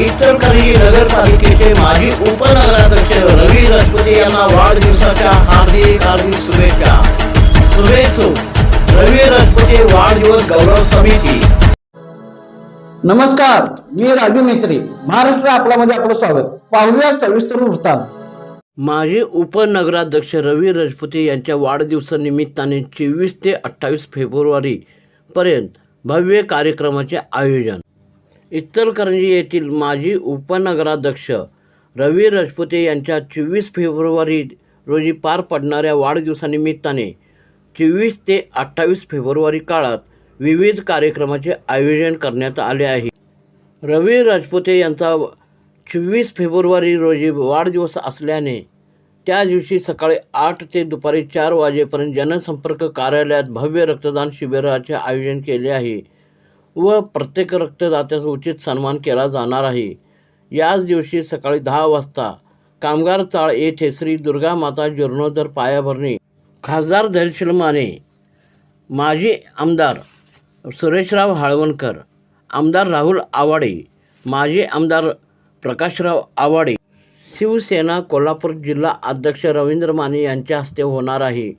इचलकरंजी नगरपालिकेचे माजी उपनगराध्यक्ष रवी राजपुते यांना वाढदिवसाच्या हार्दिक हार्दिक शुभेच्छा. शुभेच्छुक रवी राजपुते वाढदिवस गौरव समिती. नमस्कार मी राजू मेत्री महाराष्ट्र आपल्यामध्ये आपलं स्वागत. पाहूया सविस्तर वृत्तांत. माजी उपनगराध्यक्ष रवी राजपुते यांच्या वाढदिवसानिमित्ताने चोवीस ते अठ्ठावीस फेब्रुवारी पर्यंत भव्य कार्यक्रमाचे आयोजन. इतरकरंजी येथील माजी उपनगराध्यक्ष रवी राजपुते यांच्या चोवीस फेब्रुवारी रोजी पार पडणाऱ्या वाढदिवसानिमित्ताने चोवीस ते अठ्ठावीस फेब्रुवारी काळात विविध कार्यक्रमाचे आयोजन करण्यात आले आहे. रवी राजपुते यांचा चोवीस फेब्रुवारी रोजी वाढदिवस असल्याने त्या दिवशी सकाळी आठ ते दुपारी चार वाजेपर्यंत जनसंपर्क कार्यालयात भव्य रक्तदान शिबिराचे आयोजन केले आहे. व प्रत्येक रक्तदात्याचा उचित सन्मान केला जाणार आहे. याच दिवशी सकाळी दहा वाजता कामगार चाळ येथे श्री दुर्गा माता जीर्णोद्धर पायाभरणी खासदार धैर्यशील माने माजी आमदार सुरेशराव हाळवणकर आमदार राहुल आवाडे माजी आमदार प्रकाशराव आवाडे शिवसेना कोल्हापूर जिल्हा अध्यक्ष रवींद्र माने यांच्या हस्ते होणार आहे.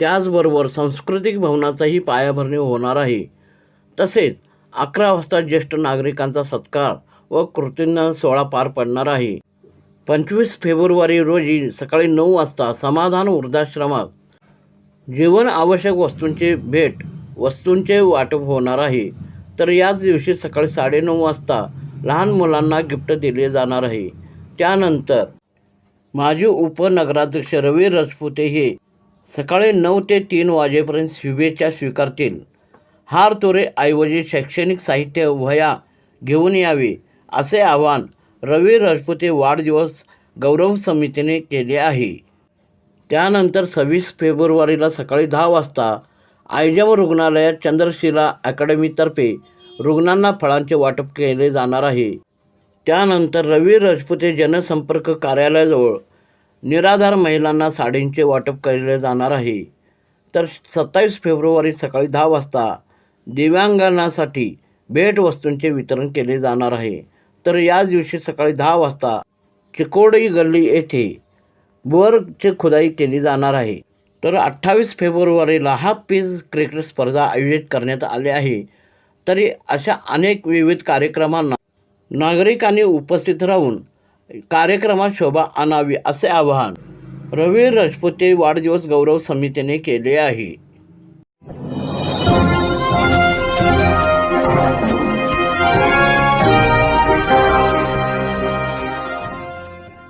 त्याचबरोबर सांस्कृतिक भवनाचाही पायाभरणी होणार आहे. तसेच अकरा वाजता ज्येष्ठ नागरिकांचा सत्कार व कृतींना सोहळा पार पडणार आहे. पंचवीस फेब्रुवारी रोजी सकाळी नऊ वाजता समाधान वृद्धाश्रमात जीवन आवश्यक वस्तूंची भेट वस्तूंचे वाटप होणार आहे. तर याच दिवशी सकाळी साडेनऊ वाजता लहान मुलांना गिफ्ट दिले जाणार आहे. त्यानंतर माजी उपनगराध्यक्ष रवी राजपुते हे सकाळी नऊ ते तीन वाजेपर्यंत शुभेच्छा स्वीकारतील. हार तोरे ऐवजी शैक्षणिक साहित्य वह्या घेऊन यावे असे आवाहन रवी राजपुते वाढदिवस गौरव समितीने केले आहे. त्यानंतर सव्वीस फेब्रुवारीला सकाळी दहा वाजता आयजम रुग्णालयात चंद्रशिला अकॅडमीतर्फे रुग्णांना फळांचे वाटप केले जाणार आहे. त्यानंतर रवी राजपुते जनसंपर्क कार्यालयाजवळ निराधार महिलांना साडींचे वाटप केले जाणार आहे. तर सत्तावीस फेब्रुवारी सकाळी दहा वाजता दिव्यांगांसाठी भेटवस्तूंचे वितरण केले जाणार आहे. तर याच दिवशी सकाळी दहा वाजता चिकोडी गल्ली येथे बोरची खुदाई केली जाणार आहे. तर अठ्ठावीस फेब्रुवारीला हा पीज क्रिकेट स्पर्धा आयोजित करण्यात आली आहे. तरी अशा अनेक विविध कार्यक्रमांना नागरिकांनी उपस्थित राहून कार्यक्रमात शोभा आणावी असे आवाहन रवी राजपुते वाढदिवस गौरव समितीने केले आहे. Thank you.